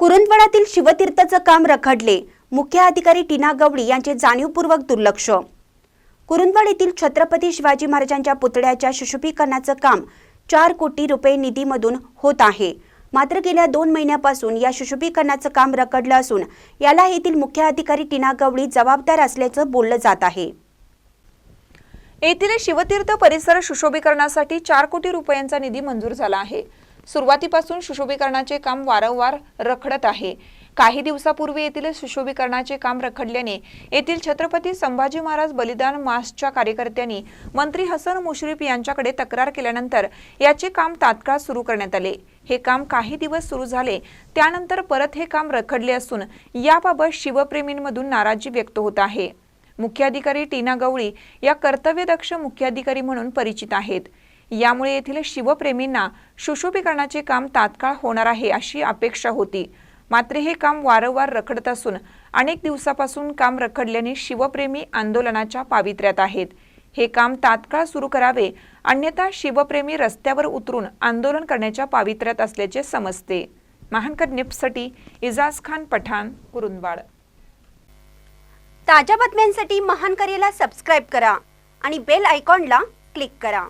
कुरुंदवाडातील शिवतीर्थाचं काम रखडले. मुख्य अधिकारी टीना गवळी यांचे जाणीवपूर्वक दुर्लक्ष. कुरुंदवाड येथील छत्रपती शिवाजी महाराजांच्या पुतळ्याच्या सुशोभीकरणाचं काम चार कोटी रुपये निधीमधून होत आहे. मात्र गेल्या दोन महिन्यापासून या सुशोभीकरणाचं काम रखडलं असून याला येथील मुख्य अधिकारी टीना गवळी जबाबदार असल्याचं बोललं जात आहे. येथील शिवतीर्थ परिसर सुशोभीकरणासाठी चार कोटी रुपयांचा निधी मंजूर झाला आहे. सुरुवातीपासून सुशोभीकरणाचे काम वारंवार रखडत आहे. काही दिवसापूर्वी येथील सुशोभीकरणाचे काम रखडल्याने येथील छत्रपती संभाजी महाराज बलिदान मासच्या कार्यकर्त्यांनी मंत्री हसन मुश्रीफ यांच्याकडे तक्रार केल्यानंतर याचे काम तात्काळ सुरू करण्यात आले. हे काम काही दिवस सुरू झाले त्यानंतर परत हे काम रखडले असून याबाबत शिवप्रेमींमधून नाराजी व्यक्त होत आहे. मुख्याधिकारी टीना गवळी या कर्तव्यदक्ष मुख्याधिकारी म्हणून परिचित आहेत. यामुळे येथील शिवप्रेमींना सुशोभीकरणाचे काम तात्काळ होणार आहे अशी अपेक्षा होती. मात्र हे काम वारंवार रखडत असून अनेक दिवसापासून काम रखडल्याने शिवप्रेमी आंदोलनाच्या पावित्र्यात आहेत. हे काम तात्काळ सुरू करावे अन्यथा शिवप्रेमी रस्त्यावर उतरून आंदोलन करण्याच्या पावित्र्यात असल्याचे समजते. महानकर निप्ससाठी इजाज खान पठाण कुरुंदवाड. ताज्या बातम्यांसाठी महानकरेला सबस्क्राईब करा आणि बेल आयकॉनला क्लिक करा.